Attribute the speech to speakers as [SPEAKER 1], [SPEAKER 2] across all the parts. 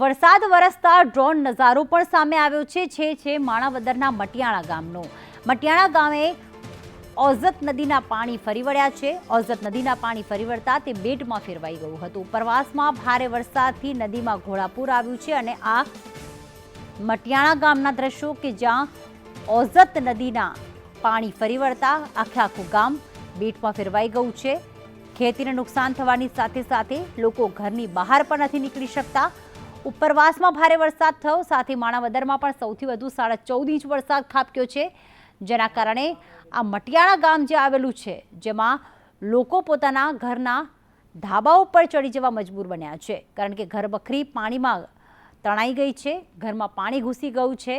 [SPEAKER 1] વરસાદ વરસતા ડ્રોન નજારો પણ સામે આવ્યો છે. છે છે, માણાવદરના મટિયાણા ગામનો. મટિયાણા ગામે ઓઝત નદીના પાણી ફરી વળ્યા છે. ઓઝત નદીના પાણી ફરી વળતા તે બેટમાં ફેરવાઈ ગયું હતું. ઉપરવાસમાં ભારે વરસાદથી નદીમાં ઘોડાપૂર આવ્યું છે અને આ મટિયાણા ગામના દ્રશ્યો કે જ્યાં ઓઝત નદીના પાણી ફરી વળતા આખે આખું ગામ બેટમાં ફેરવાઈ ગયું છે. ખેતીને નુકસાન થવાની સાથે સાથે લોકો ઘરની બહાર પણ નથી નીકળી શકતા. ઉપરવાસમાં ભારે વરસાદ થયો. સાથે માણાવદરમાં પણ સૌથી વધુ સાડા ચૌદ ઇંચ વરસાદ ખાબક્યો છે. જેના કારણે આ મટિયાળા ગામ જે આવેલું છે, જેમાં લોકો પોતાના ઘરના ધાબા ઉપર ચડી જવા મજબૂર બન્યા છે. કારણ કે ઘર બખરી પાણીમાં તણાઈ ગઈ છે, ઘરમાં પાણી ઘૂસી ગયું છે.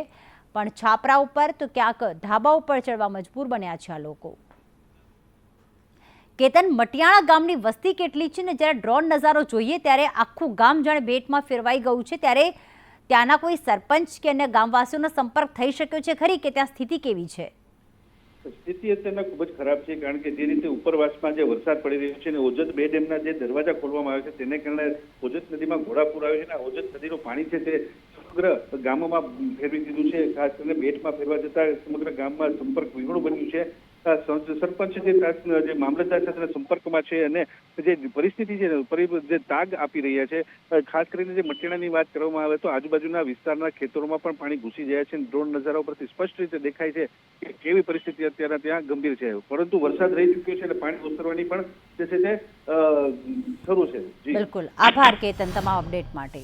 [SPEAKER 1] પણ છાપરા ઉપર તો ક્યાંક ધાબા ઉપર ચડવા મજબૂર બન્યા છે આ લોકો. કેતન મટિયાણા ગામની વસ્તી કેટલી છે ને જ્યારે ડ્રોન નજારો જોઈએ ત્યારે આખું ગામ જાણે બેટમાં ફેરવાઈ ગયું છે. ત્યારે ત્યાંના કોઈ સરપંચ કે અન્ય ગામવાસીઓનો સંપર્ક થઈ શક્યો છે ખરી કે ત્યાં સ્થિતિ કેવી છે?
[SPEAKER 2] સ્થિતિ અત્યારના ખૂબ જ ખરાબ છે કારણ કે જે રીતે ઉપરવાસમાં જે વરસાદ પડી રહ્યો છે અને ઓજત બે ડેમના જે દરવાજા ખોલવામાં આવ્યા છે તેને કારણે ઓજત નદીમાં ઘોડાપુર આવ્યો છે અને ઓજત નદીનું પાણી છે તે સમગ્ર ગામોમાં ફેરવી દીધું છે. ખાસ કરીને બેટમાં ફેરવા જતા સમગ્ર ગામમાં સંપર્ક વિહોણું બન્યું છે. સરપંચ જે જે મામલતદાર સાથે સંપર્કમાં છે અને જે પરિસ્થિતિ છે જે તાગ આપી રહ્યા છે ખાસ કરીને જે મટીણાની વાત કરવામાં આવે તો આજુબાજુના વિસ્તારના ખેતરોમાં પણ પાણી ઘૂસી ગયા છે ડ્રોન નજારા ઉપરથી સ્પષ્ટ રીતે દેખાય છે કે કેવી પરિસ્થિતિ અત્યારે ત્યાં ગંભીર છે. પરંતુ વરસાદ રહી ચૂક્યો છે અને પાણી ઓસરવાની પણ જે છે તે શરૂ છે.
[SPEAKER 1] બિલકુલ. આભાર, કેતન, તમામ અપડેટ માટે.